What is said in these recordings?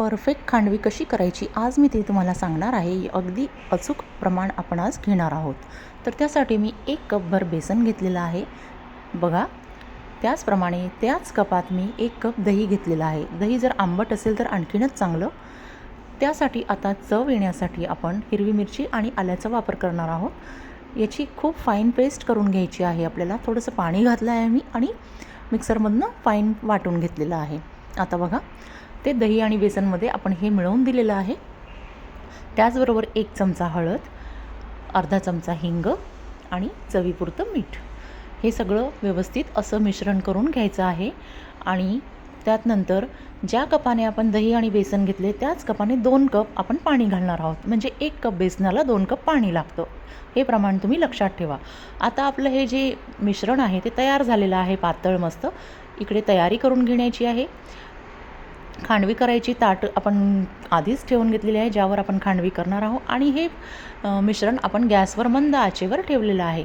Perfect khandvi कशी करायची आज मी ते तुम्हाला सांगणार आहे. अगदी अचूक प्रमाण आपण आज घेणार आहोत. तर त्यासाठी मी एक कपभर बेसन घेतलेलं आहे. बघा त्याचप्रमाणे त्याच कपात मी एक कप दही घेतलेलं आहे. दही जर आंबट असेल तर आणखीनच चांगलं. त्यासाठी आता चव येण्यासाठी आपण हिरवी मिरची आणि आल्याचा वापर करणार आहोत. याची खूप फाईन पेस्ट करून घ्यायची आहे आपल्याला. थोडंसं पाणी घातलं आहे मी आणि मिक्सरमधनं फाईन वाटून घेतलेलं आहे. आता बघा ते दही आणि बेसनमध्ये आपण हे मिळवून दिलेलं आहे. त्याचबरोबर एक चमचा हळद अर्धा चमचा हिंग आणि चवीपुरतं मीठ. हे सगळं व्यवस्थित असं मिश्रण करून घ्यायचं आहे आणि त्यात नंतर ज्या कपाने आपण दही आणि बेसन घेतले त्याच कपाने दोन कप आपण पाणी घालणार आहोत. म्हणजे एक कप बेसनाला दोन कप पाणी लागतं. हे प्रमाण तुम्ही लक्षात ठेवा. आता आपलं हे जे मिश्रण आहे ते तयार झालेलं आहे पातळ मस्त. इकडे तयारी करून घेण्याची आहे. खांडवी करायची ताट आपण आधीच ठेवून घेतलेली आहे ज्यावर आपण खांडवी करणार आहोत. आणि हे मिश्रण आपण गॅसवर मंद आचेवर ठेवलेलं आहे.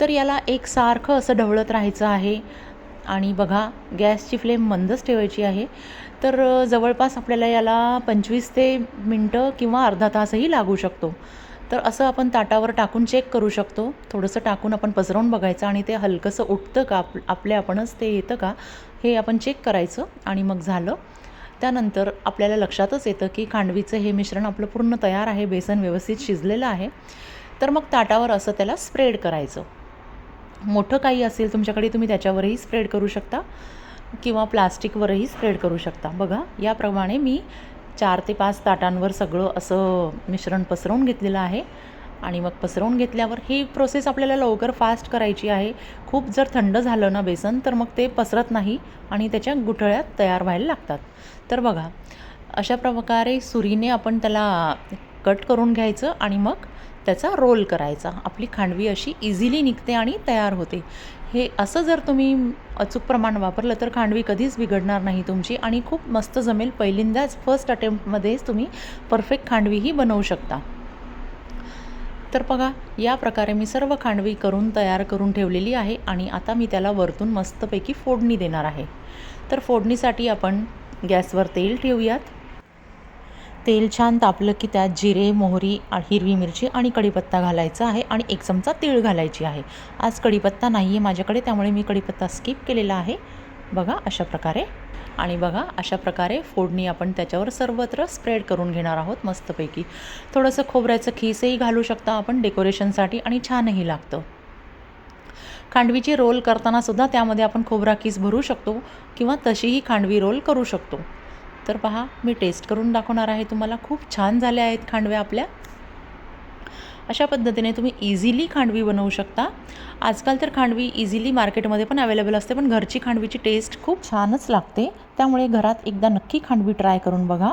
तर याला एक सारखं असं ढवळत राहायचं आहे. आणि बघा गॅसची फ्लेम मंदच ठेवायची आहे. तर जवळपास आपल्याला याला पंचवीस ते मिनटं किंवा अर्धा तासही लागू शकतो. तर असं आपण ताटावर टाकून चेक करू शकतो. थोडंसं टाकून आपण पसरवून बघायचं आणि ते हलकंसं उठतं का? आप आपल्या आपणच ते येतं का? हे आपण चेक करायचं आणि मग झालं. त्यानंतर आपल्याला लक्षातच येतं की खांडवीचं हे मिश्रण आपलं पूर्ण तयार आहे बेसन व्यवस्थित शिजलेलं आहे. तर मग ताटावर असं त्याला स्प्रेड करायचं. मोठं काही असेल तुमच्याकडे तुम्ही त्याच्यावरही स्प्रेड करू शकता किंवा प्लास्टिकवरही स्प्रेड करू शकता. बघा याप्रमाणे मी चार ते पाच ताटांवर सगळं असं मिश्रण पसरवून घेतलेलं आहे. आणि मग पसरवून घेतल्यावर ही प्रोसेस आपल्याला लवकर फास्ट करायची आहे. खूप जर थंड झालं ना बेसन तर मग ते पसरत नाही आणि त्याच्या गुठळ्यात तयार व्हायला लागतात. तर बघा अशा प्रकारे सुरीने आपण त्याला कट करून घ्यायचं आणि मग त्याचा रोल करायचा. आपली खांडवी अशी इझिली निघते आणि तयार होते. हे असं जर तुम्ही अचूक प्रमाण वापरलं तर खांडवी कधीच बिघडणार नाही तुमची आणि खूप मस्त जमेल. पहिल्यांदाच फर्स्ट अटेम्प्टमध्येच तुम्ही परफेक्ट खांडवीही बनवू शकता. तर बघा या प्रकारे मी सर्व खांडवी करून तयार करून ठेवलेली आहे आणि आता मी त्याला वरतून मस्तपैकी फोडणी देणार आहे. तर फोडणीसाठी आपण गॅसवर तेल ठेवूयात. तेल छान तापलं की त्यात जिरे मोहरी हिरवी मिरची आणि कढीपत्ता घालायचा आहे आणि एक चमचा तीळ घालायची आहे. आज कढीपत्ता नाही आहे माझ्याकडे त्यामुळे मी कढीपत्ता स्किप केलेला आहे. बघा अशा प्रकारे. आणि बघा अशा प्रकारे फोडणी आपण त्याच्यावर सर्वत्र स्प्रेड करून घेणार आहोत मस्तपैकी. थोडंसं खोबऱ्याचं खीसही घालू शकता आपण डेकोरेशनसाठी आणि छानही लागतं. खांडवीची रोल करताना सुद्धा त्यामध्ये आपण खोबरा किस भरू शकतो किंवा तशीही खांडवी रोल करू शकतो. तर पहा मी टेस्ट करून दाखवणार आहे. तुम्हाला खूप छान झाल्या आहेत खांडव्या आपल्या. अशा पद्धतीने तुम्ही इझिली खांडवी बनवू शकता. आजकाल तर खांडवी इझिली मार्केटमध्ये पण अवेलेबल असते पण घरची खांडवीची टेस्ट खूप छानच लागते. त्यामुळे घरात एकदा नक्की खांडवी ट्राय करून बघा.